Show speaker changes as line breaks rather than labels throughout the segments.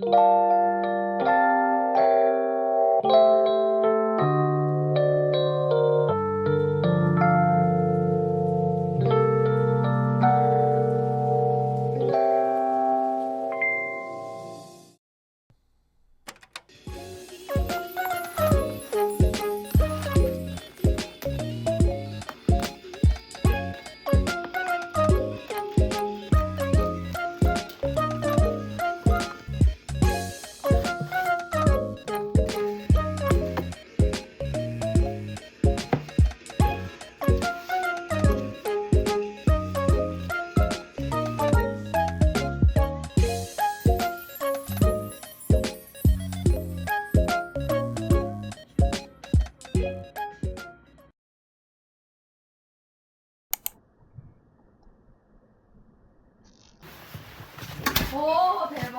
Thank you.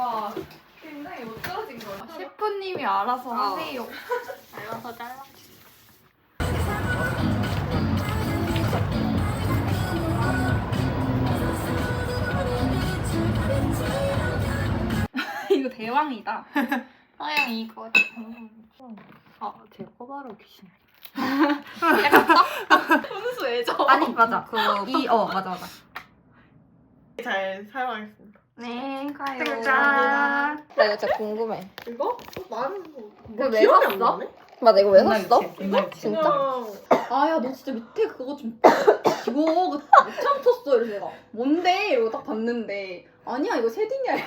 오 대박. 굉장히 못 떨어진 거야. 셰프님이 알아서 하세요.
잘라서 잘라.
이거 대왕이다.
하영 이거. 아, 제 꼬바로 귀신.
분수 애죠.
아니 맞아 그 이 어 맞아 맞아
잘 사용하겠습니다.
네, 가요.
짠
나 이거 진짜 궁금해.
이거? 어, 많은 거.
이거 왜
기억이 안
샀어?
나네?
맞아, 이거 왜 샀어? 진짜?
아야 너 진짜 밑에 그거 좀 이거 못 참쳤어 이래서 내가 뭔데 이러고 딱 봤는데 아니야 이거 쉐딩이야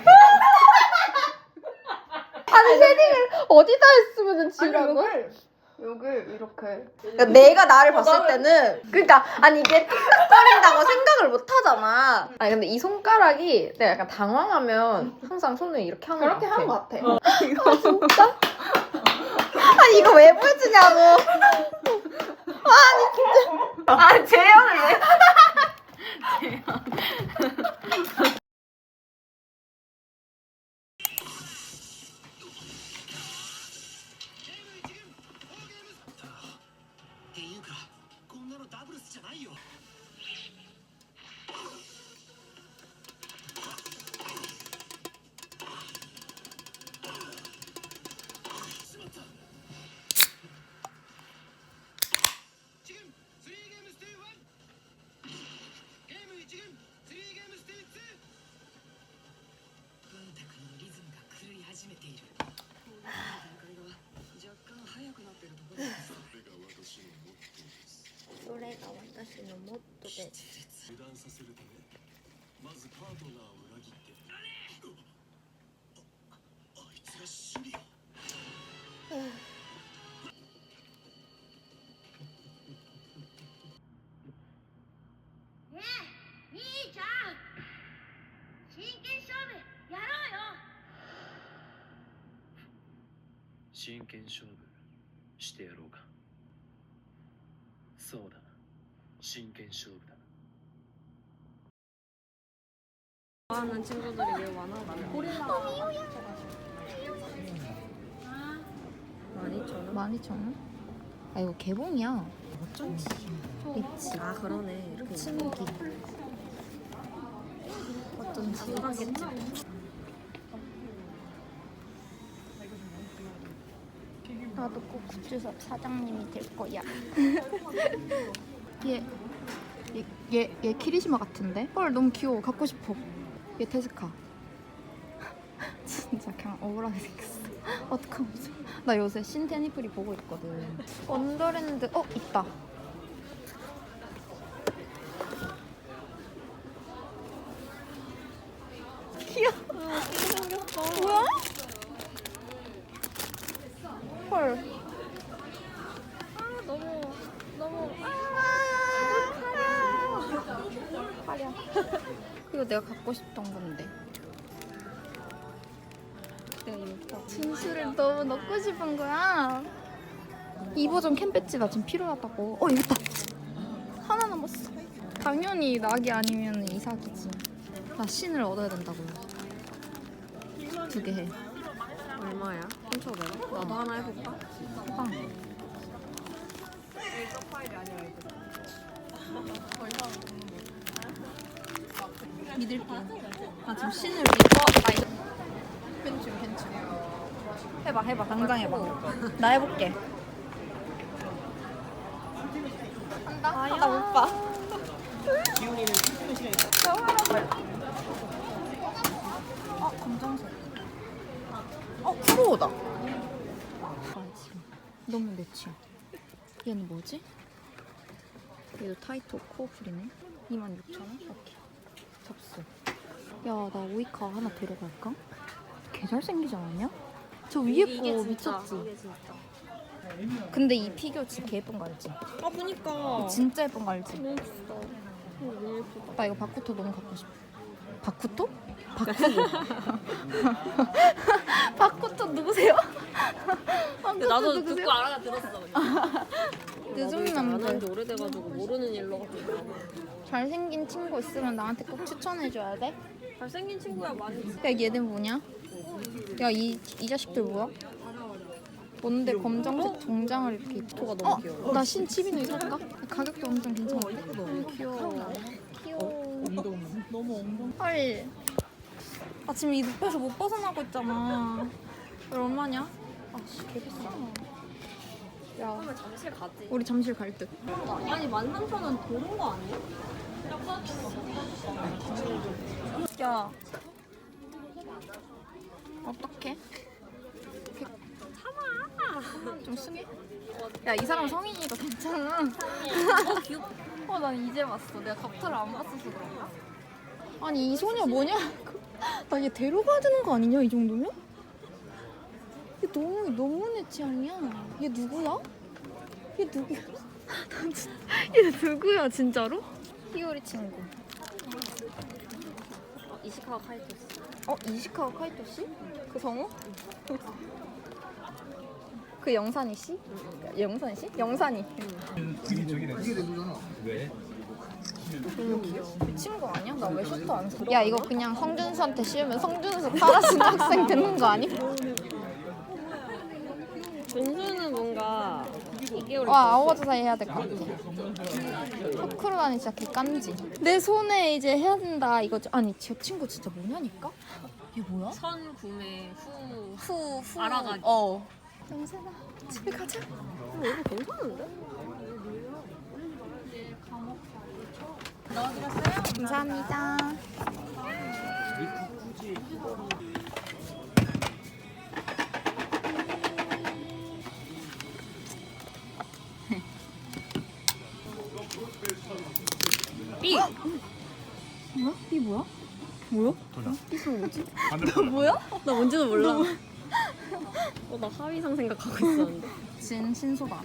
아니, 쉐딩을 어디다 했으면
아니
지라고?
여길 여길 이렇게
그러니까 내가 나를 봤을 때는 그러니까 아니 이게 틱틱거린다고 생각을 못 하잖아. 아니 근데 이 손가락이 내가 약간 당황하면 항상 손을 이렇게 하는
그렇게
것
하는 것
같아.
같아
이거 진짜? 아니 이거 왜 보여주냐고. 아니 진짜. 아 재현을 왜? のモットで
油断させるためまずパートナーを裏切ってあいつが
シビよ
真剣勝負してやろうか。そうだ。 真剣勝負だ
좋아하는 친구들이 왜 많아? 나는 고릴라. 12,000원? 12,000원? 아 이거 개봉이야. 어쩐지. 있지. 아 그러네. 이렇게 침묵이. 어쩐지. 하겠지. 나도 꼭 굿즈샵 사장님이 될 거야. 얘, 얘, 얘, 얘 키리시마 같은데? 헐 너무 귀여워. 갖고 싶어. 얘 테스카. 진짜 그냥 억울하게 생겼어. 어떡하면 좋아. 나 요새 신테니프리 보고 있거든. 원더랜드, 어, 있다. 귀여워. 생겼어. 뭐야? 헐. 아, 너무, 너무. 아, 파려. 이거 내가 갖고 싶던 건데. 내가 이거 진수를 너무 넣고 싶은 거야. 이 버전 캠 배지 나 지금 필요하다고. 어, 여기 있다. 하나 남았어. 당연히 낙이 아니면 이삭이지. 나 신을 얻어야 된다고요. 두 개 해.
얼마야? 3,500원? 나도 하나 해볼까?
해봐. 믿을게. 나 지금 신을 믿어. 나 이제 펜츠 펜츠. 해봐 해봐 당장 해봐 나 해볼게 한다? 아, 나못 봐.
기훈이는 출근 시간이
어 검정색 어 프로다 아 지금 너무 내 취향 얘는 뭐지? 얘도 타이토 코어풀이네 26,000원? 오케이 접수 야 나 오이카 하나 데려갈까? 개 잘생기지 않았냐? 저 위에 거 미쳤지?
이게 진짜.
근데 이 피규어 진짜 개 예쁜 거 알지?
아 보니까.
진짜 예쁜 거 알지?
너무. 너무 예쁘다.
나 이거 바쿠토 너무 갖고 싶어. 바쿠토? 바쿠토. 바쿠토 누구세요? 바쿠토
나도
누구세요?
듣고 알아들었어.
늦은
안
남들.
한지 오래돼가지고 모르는 일로 가지고.
잘생긴 친구 있으면 나한테 꼭 추천해줘야 돼.
잘생긴 친구야 많이.
야 얘는 뭐냐? 야 이 이 자식들 뭐야? 뭔데 검정색 정장을 이렇게 입고
토가 너무
어?
귀여워.
나 신치비누이 살까? 가격도 엄청 괜찮아. 귀여워. 귀여워.
너무 엉덩.
헐. 나 지금 이 눕혀서 못 벗어나고 있잖아. 얼마냐? 아씨 개 비싸. 야
그러면 잠실 가지.
우리 잠실 갈 듯.
아니 만삼천원 도는 거 아니야?
야. 어떡해? 참아. 좀 승해? 야, 이 사람 성인이니까 괜찮아.
어.
어, 난 이제 봤어. 내가 격투를 안 봤어서 그런가? 아니, 이 소녀 뭐냐? 나 얘 데려가야 되는 거 아니냐, 이 정도면? 얘 너무, 너무 내 취향이야. 얘 누구야? 얘 누구야? 얘 누구야, 진짜로? 히오리 친구.
이시카와 카이토스.
어 이시카와 카이토 씨? 그 성우? 그 영산이 씨? 영산이 씨? 영산이. 미친 거 아니야? 나 왜 셔터 안 써? 야 이거 그냥 성준수한테 씌우면 성준수 사라진 학생 되는 거 아니?
준수는 뭔가 2개월.
와 아오바즈 사이 해야 될 것 같아. 토크로다니 진짜 개깐지. 내 손에 이제 해야 된다 이거죠. 아니 저 친구 진짜 뭐냐니까? 얘 뭐야?
선 구매 후.
후, 후.
알아가기.
어. 영산아, 집에 가자.
어, 이거 괜찮은데?
감사합니다. 뭐야? 이 뭐야? 뭐야? 이거 뭐지? 너 뭐야?
나 뭔지도 몰라. 어, 나 하위상 생각하고 있었는데.
진 신소다.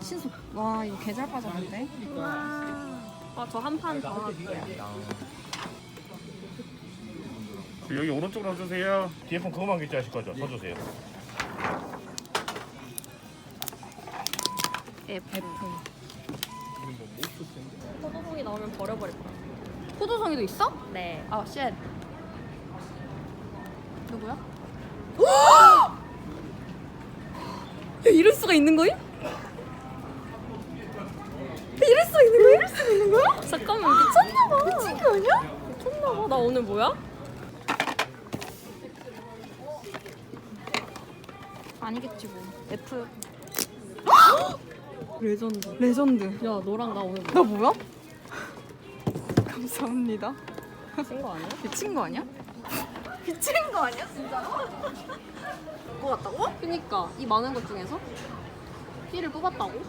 신소. 와 이거 개잘 빠졌는데.
아, 저 한 판 더 할게요.
여기 오른쪽으로 서주세요. 뒤에 분 그거만 결제하실 거죠? 서주세요.
F. 포도송이 나오면 버려버릴 거야.
포도송이도 있어?
네.
아 쉣. 누구야? 야 이럴 수가 있는 거임? 야, 이럴 수가 있는 거야? 이럴 수가 있는 거야?
잠깐만 미쳤나 봐.
미친 거 아니야?
미쳤나 봐. 나 오늘 뭐야?
아니겠지 뭐. F.
레전드.
레전드.
야, 너랑 나 오늘
나 뭐야? 감사합니다.
미친 거 아니야?
미친 거 아니야? 미친 거 아니야 진짜로? 뭐 같다고?
그니까 이 많은 것 중에서 B를 뽑았다고?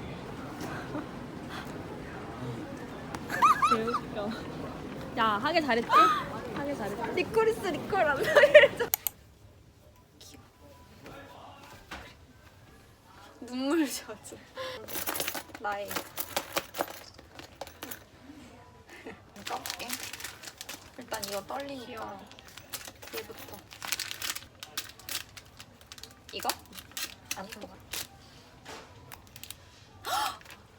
개웃겨. 야, 하길 잘했지? 하길 잘했지?
리코리스 리콜 안 나. 눈물 젖어. 나의 떠볼게. 일단 이거 떨리니까 얘부터. 이거? 안 떠봐.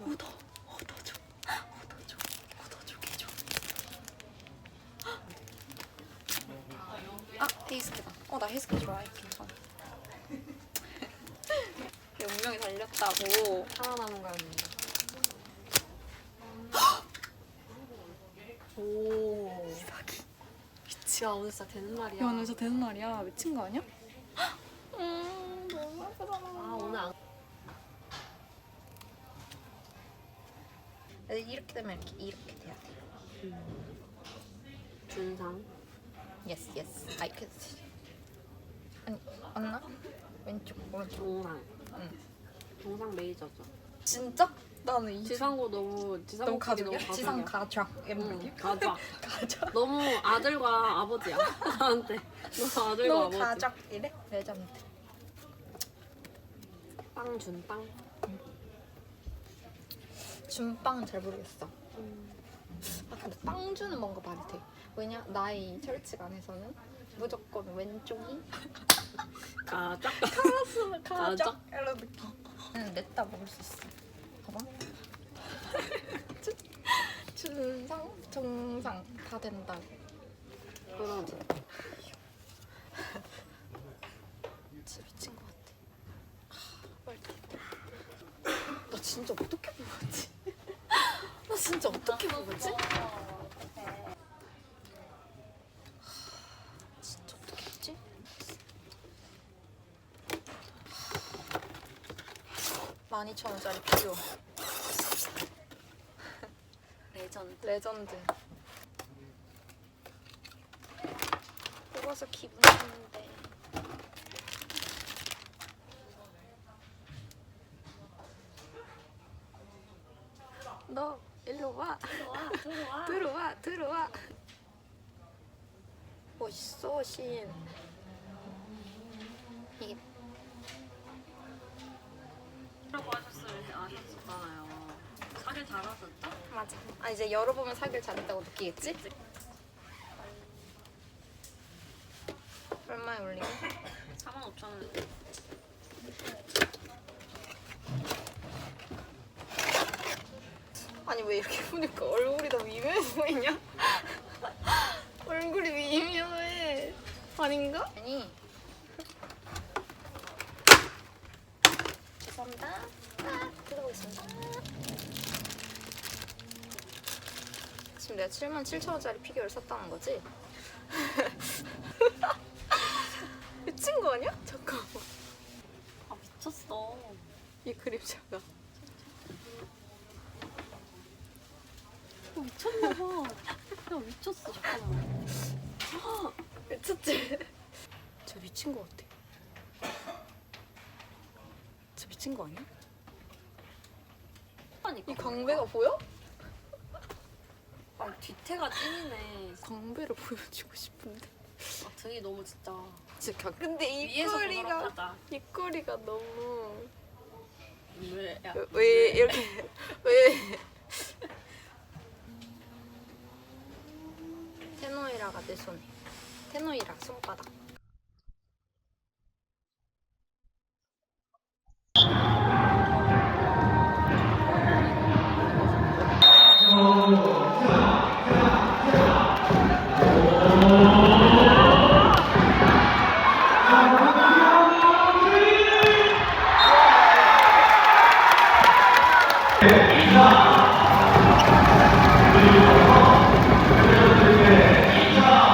얻어, 얻어줘, 얻어줘, 얻어주게 줘. 아 헤이스케다. 어나 헤이스케 좋아해. 괜찮아. 내 운명이 달렸다고.
살아남은 거였는데. 지가 오늘 진짜 되는 날이야.
야, 너 진짜 되는 날이야. 미친 거 아니야? 음, 너무 아프잖아. 아 오늘 안. 이렇게 되면 이렇게 이렇게 돼야 돼. 음.
준상.
Yes, yes. I can see. 아니, 안나? 왼쪽, 오른쪽.
동상.
응.
동상 메이저죠.
진짜? 나는 이
지상고 너무 지상고
너무
길이
가족이야? 지상 가족
응,
엠블리.
가족.
가족.
너무 아들과 아버지야. 나한테. 너무 아들과
너무
아버지.
가족 이래? 레전드.
빵 준 빵.
준빵은 잘 모르겠어. 아 근데 빵 주는 뭔가 말이 돼. 왜냐 나의 철칙 안에서는 무조건 왼쪽이
가족.
카라스는
가족.
가족 이런 느낌. 응 냈다 먹을 수 있어. 봐봐. 준- 준상 정상 다 된다.
그러지.
진짜 미친 것 같아. 하, 말도 안 돼. 나 진짜 어떻게 뽑았지? 나 진짜 어떻게 뽑았지? 하, 진짜 어떻게 했지? 12,000원짜리 필요.
레전드.
레전드. 뽑아서 기분 좋은데. 너 일로 와.
들어와, 들어와.
들어와 들어와. 멋있어 신. 이게
라고 하셨을 아셨었잖아요. 사길 잘하셨죠?
맞아. 아 이제 열어보면 사길 잘했다고 느끼겠지? 얼마에 올리게?
45,000원.
아니 왜 이렇게 보니까 얼굴이 더 미묘해 보이냐? 얼굴이 미묘해. 아닌가? 아니. 죄송합니다. 아, 들어보겠습니다. 지금 내가 7만 7천 원짜리 피규어를 샀다는 거지? 미친 거 아니야? 잠깐만.
아, 미쳤어.
이 그림자가.
어, 미쳤나 봐. 야, 미쳤어. 잠깐만.
미쳤지? 저 미친 거 같아. 저 미친 거 아니야? 이 광배가 보여?
아, 뒤태가 찐이네.
광배를 보여주고 싶은데.
아, 등이 너무 진짜.
진짜 근데
위에서 보도록
입꼬리가
하자.
입꼬리가 너무
왜? 야,
왜, 왜 이렇게 왜 테노이라가 내 손에 테노이라 손바닥